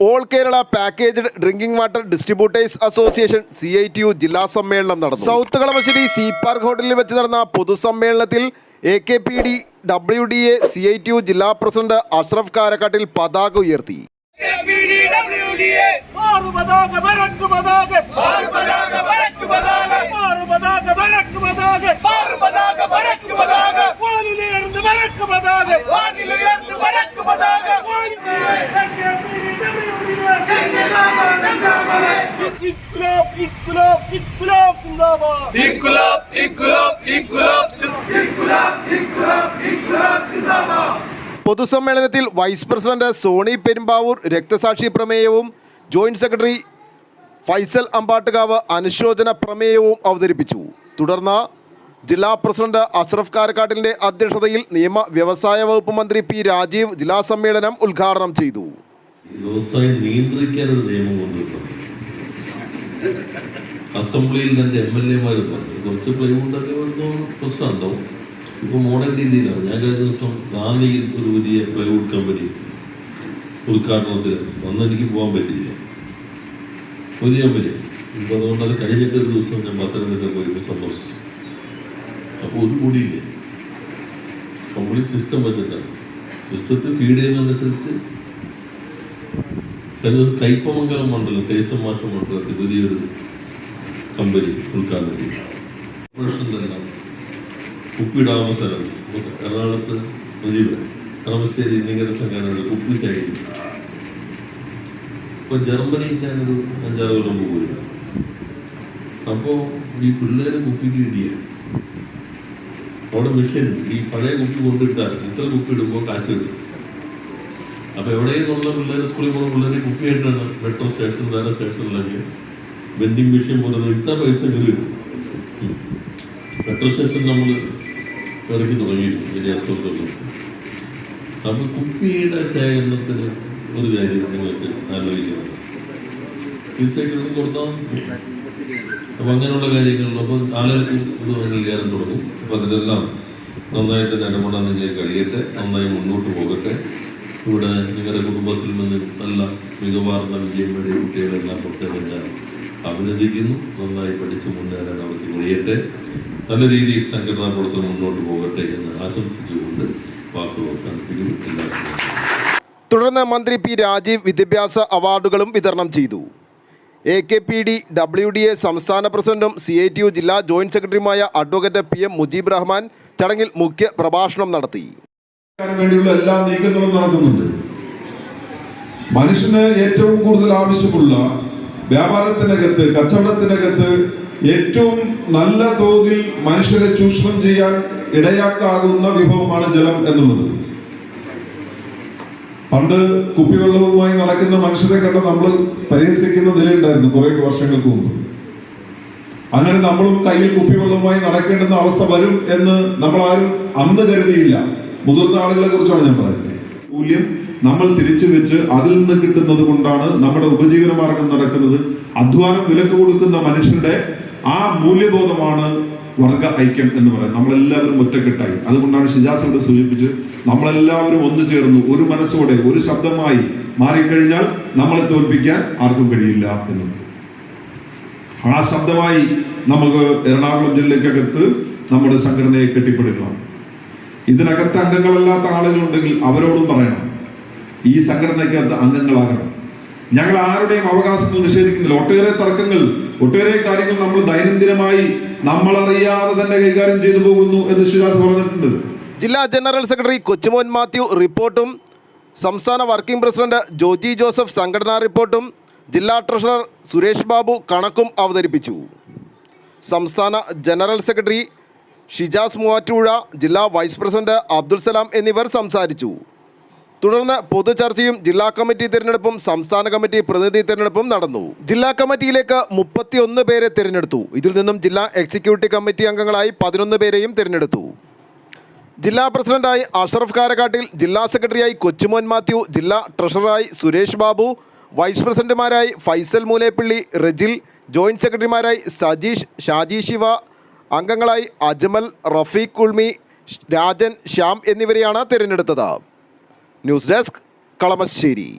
All Kerala packaged drinking water distributors association C I T U ജില്ലാ സമ്മേളനം നടന്നു. South Kalamassery C park ഹോട്ടലിൽ വെച്ച് നടന്ന പൊതുസമ്മേളനത്തിൽ A K P D W D A C I T U ജില്ലാ president Ashraf Karakkattil പതാക ഉയർത്തി. സിന്ദാബാദ് inkılap, inkılap, inkılap, സിന്ദാബാദ് പൊതുസമ്മേളനത്തിൽ വൈസ് പ്രസിഡന്റ് സോണി പെരുമ്പാവൂർ രക്തസാക്ഷി പ്രമേയവും ജോയിന്റ് സെക്രട്ടറി ഫൈസൽ അമ്പാട്ടുകാവ് അനുശോചന പ്രമേയവും അവതരിപ്പിച്ചു. തുടർന്ന് ജില്ലാ പ്രസിഡന്റ് അഷ്റഫ് കാരക്കാട്ടിലിന്റെ അധ്യക്ഷതയിൽ നിയമ വ്യവസായ വകുപ്പ് മന്ത്രി പി രാജീവ് ജില്ലാ സമ്മേളനം ഉദ്ഘാടനം ചെയ്തു. നിയന്ത്രിക്കാൻ ഒരു നിയമം കൊണ്ടുവരണം അസംബ്ലിയിൽ രണ്ട് എം എൽ എമാർ പറഞ്ഞു. കുറച്ച് പ്ലൈവുഡൊക്കെ വരുന്ന പ്രശ്നമുണ്ടാവും ഇപ്പോൾ മോഡേൺ രീതിയിലാണ്. ഞാൻ കഴിഞ്ഞ ദിവസം റാന്നിയിൽ ഒരു വലിയ പ്ലൈവുഡ് കമ്പനി ഉദ്ഘാടനത്തിൽ അന്ന് എനിക്ക് പോകാൻ പറ്റില്ല വലിയ കമ്പനി. ഇപ്പൊ അതുകൊണ്ട് അത് കഴിഞ്ഞിട്ട് ഒരു ദിവസം ഞാൻ പത്തനംതിട്ട പോയി സന്തോഷിച്ചു അപ്പോൾ ഒരു കൂടിയില്ലേ? കംപ്ലീറ്റ് സിസ്റ്റം വെച്ചിട്ടാണ്. സിസ്റ്റത്തിൽ ഫീഡ് ചെയ്യുന്നതനുസരിച്ച് കഴിഞ്ഞ ദിവസം കൈപ്പമംഗലം മണ്ഡലം തേസം മാഷ മണ്ഡലത്തിൽ വലിയൊരു കമ്പനി കൊടുക്കാൻ വേണ്ടി. കോർപ്പറേഷൻ തന്നെ. കുപ്പിടാവുന്ന സ്ഥലം എറണാകുളത്ത് മുജീബ് കളമശ്ശേരി നികര സംഘടനയുടെ കുപ്പി സൈഡിൽ ഇപ്പൊ ജർമ്മനി ഞാനൊരു അഞ്ചാറ് കൊല്ലം പോയി അപ്പോ ഈ പിള്ളേര് കുപ്പിക്ക് ഇടിയ അവിടെ മിഷൻ ഈ പഴയ കുപ്പി കൊണ്ടിട്ടാൽ ഇത്ര കുപ്പി ഇടുമ്പോൾ കാശ് കിട്ടും. അപ്പൊ എവിടെയുള്ള പിള്ളേർ സ്കൂളിൽ പോകുന്ന പിള്ളേർ കുപ്പിയായിട്ടാണ് മെട്രോ സ്റ്റേഷൻ വേറെ സ്റ്റേഷനിലൊക്കെ വെൻഡിങ് മെഷീൻ പോലെ ഇത്ര പൈസ കയറി പെട്രോൾ സ്റ്റേഷൻ നമ്മൾ ഇറക്കി തുടങ്ങിയിരുന്നു വലിയ അസുഖത്തൊന്നും അപ്പൊ കുപ്പിയുടെ ശേഖരണത്തിന് ഒരു കാര്യം നിങ്ങൾക്ക് ആലോചിക്കുന്നത് തീർച്ചയായിട്ടും കൊടുത്താൽ അപ്പം അങ്ങനെയുള്ള കാര്യങ്ങളിൽ അപ്പൊ ആളുകൾക്ക് ഇത് അംഗീകാരം തുടങ്ങും. അപ്പൊ അതിലെല്ലാം നന്നായിട്ട് നിലപെടാൻ നിങ്ങൾ കഴിയട്ടെ. നന്നായി മുന്നോട്ട് പോകട്ടെ. ഇവിടെ നിങ്ങളുടെ കുടുംബത്തിൽ നിന്ന് നല്ല മികവാർന്ന വിജയം നേടിയ കുട്ടികളെല്ലാം ഞാൻ അഭിനന്ദിക്കുന്നു. നന്നായി പഠിച്ചു മുന്നേറാൻ അവർക്ക് കഴിയട്ടെ. നല്ല രീതിയിൽ സംഘടനാ പ്രവർത്തനം മുന്നോട്ട് പോകട്ടെ എന്ന് ആശംസിച്ചുകൊണ്ട് വാക്കുകൾ അവസാനിപ്പിക്കുന്നു. എല്ലാവർക്കും തുടർന്ന് മന്ത്രി പി രാജീവ് വിദ്യാഭ്യാസ അവാർഡുകളും വിതരണം ചെയ്തു. A K P D W D A സംസ്ഥാന പ്രസിഡന്റും സി ഐ ടി യു ജില്ലാ ജോയിന്റ് സെക്രട്ടറിയുമായ advocate P M Mujeeb Rahman ചടങ്ങിൽ മുഖ്യ പ്രഭാഷണം നടത്തി. വേണ്ടിയുള്ള എല്ലാ നീക്കങ്ങളും നടക്കുന്നുണ്ട്. മനുഷ്യന് ഏറ്റവും കൂടുതൽ ആവശ്യമുള്ള വ്യാപാരത്തിനകത്ത് കച്ചവടത്തിനകത്ത് ഏറ്റവും നല്ല തോതിൽ മനുഷ്യരെ ചൂഷണം ചെയ്യാൻ ഇടയാക്കാകുന്ന വിഭവമാണ് ജലം എന്നുള്ളത്. പണ്ട് കുപ്പിവെള്ളവുമായി നടക്കുന്ന മനുഷ്യരെ കണ്ട നമ്മൾ പരിഹസിക്കുന്ന നിലയുണ്ടായിരുന്നു കുറെ വർഷങ്ങൾക്ക് മുമ്പ്. അങ്ങനെ നമ്മളും കയ്യിൽ കുപ്പിവെള്ളവുമായി നടക്കേണ്ടുന്ന അവസ്ഥ വരും എന്ന് നമ്മൾ ആരും അന്ന് കരുതിയില്ല. മുതിർന്ന ആളുകളെ കുറിച്ചാണ് ഞാൻ പറയുന്നത്. മൂല്യം നമ്മൾ തിരിച്ചു വെച്ച് അതിൽ നിന്ന് കിട്ടുന്നത് കൊണ്ടാണ് നമ്മുടെ ഉപജീവന മാർഗം നടക്കുന്നത്. അധ്വാനം വിലക്ക് കൊടുക്കുന്ന മനുഷ്യരുടെ ആ മൂല്യബോധമാണ് വർഗ ഐക്യം എന്ന് പറയുന്നത്. നമ്മളെല്ലാവരും ഒറ്റക്കെട്ടായി. അതുകൊണ്ടാണ് ഷിജാസ് ഇവിടെ സൂചിപ്പിച്ച് നമ്മളെല്ലാവരും ഒന്നു ചേർന്നു ഒരു മനസ്സോടെ ഒരു ശബ്ദമായി മാറിക്കഴിഞ്ഞാൽ നമ്മളെ തോൽപ്പിക്കാൻ ആർക്കും കഴിയില്ല എന്ന് ആ ശബ്ദമായി നമുക്ക് എറണാകുളം ജില്ലയ്ക്കകത്ത് നമ്മുടെ സംഘടനയെ കെട്ടിപ്പടുക്കണം. ഇതിനകത്ത് അംഗങ്ങളല്ലാത്ത ആളുകളുണ്ടെങ്കിൽ അവരോടും പറയണം. ഈ സംഘടനയ്ക്ക് അംഗങ്ങളാകണം. ഞങ്ങൾ ആരുടെയും അവകാശങ്ങൾ നിഷേധിക്കുന്നില്ല. ഒട്ടേറെ തർക്കങ്ങൾ ഒട്ടേറെ കാര്യങ്ങൾ നമ്മൾ ദൈനംദിനമായി നമ്മളറിയാതെ തന്നെ കൈകാര്യം ചെയ്തു പോകുന്നു എന്ന് ശിവദാസ് പറഞ്ഞിട്ടുണ്ട്. ജില്ലാ ജനറൽ സെക്രട്ടറി കൊച്ചുമോൻ മാത്യു റിപ്പോർട്ടും സംസ്ഥാന വർക്കിംഗ് പ്രസിഡന്റ് ജോജി ജോസഫ് സംഘടനാ റിപ്പോർട്ടും ജില്ലാ ട്രഷറർ സുരേഷ് ബാബു കണക്കും അവതരിപ്പിച്ചു. സംസ്ഥാന ജനറൽ സെക്രട്ടറി ഷിജാസ് മൂവാറ്റുപുഴ ജില്ലാ വൈസ് പ്രസിഡന്റ് അബ്ദുൽ സലാം എന്നിവർ സംസാരിച്ചു. തുടർന്ന് പൊതുചർച്ചയും ജില്ലാ കമ്മിറ്റി തിരഞ്ഞെടുപ്പും സംസ്ഥാന കമ്മിറ്റി പ്രതിനിധി തിരഞ്ഞെടുപ്പും നടന്നു. ജില്ലാ കമ്മിറ്റിയിലേക്ക് മുപ്പത്തിയൊന്ന് പേരെ തിരഞ്ഞെടുത്തു. ഇതിൽ നിന്നും ജില്ലാ എക്സിക്യൂട്ടീവ് കമ്മിറ്റി അംഗങ്ങളായി പതിനൊന്ന് പേരെയും തിരഞ്ഞെടുത്തു. ജില്ലാ പ്രസിഡന്റായി അഷറഫ് കാരക്കാട്ടിൽ ജില്ലാ സെക്രട്ടറിയായി കൊച്ചുമോൻ മാത്യു ജില്ലാ ട്രഷററായി സുരേഷ് ബാബു വൈസ് പ്രസിഡന്റുമാരായി ഫൈസൽ മൂലേപ്പിള്ളി റെജിൽ ജോയിന്റ് സെക്രട്ടറിമാരായി സജീഷ് ഷാജി ശിവ അംഗങ്ങളായി അജ്മൽ റഫീഖ് കുൾമി രാജൻ ശ്യാം എന്നിവരെയാണ് തിരഞ്ഞെടുത്തത്. News desk Kalamassery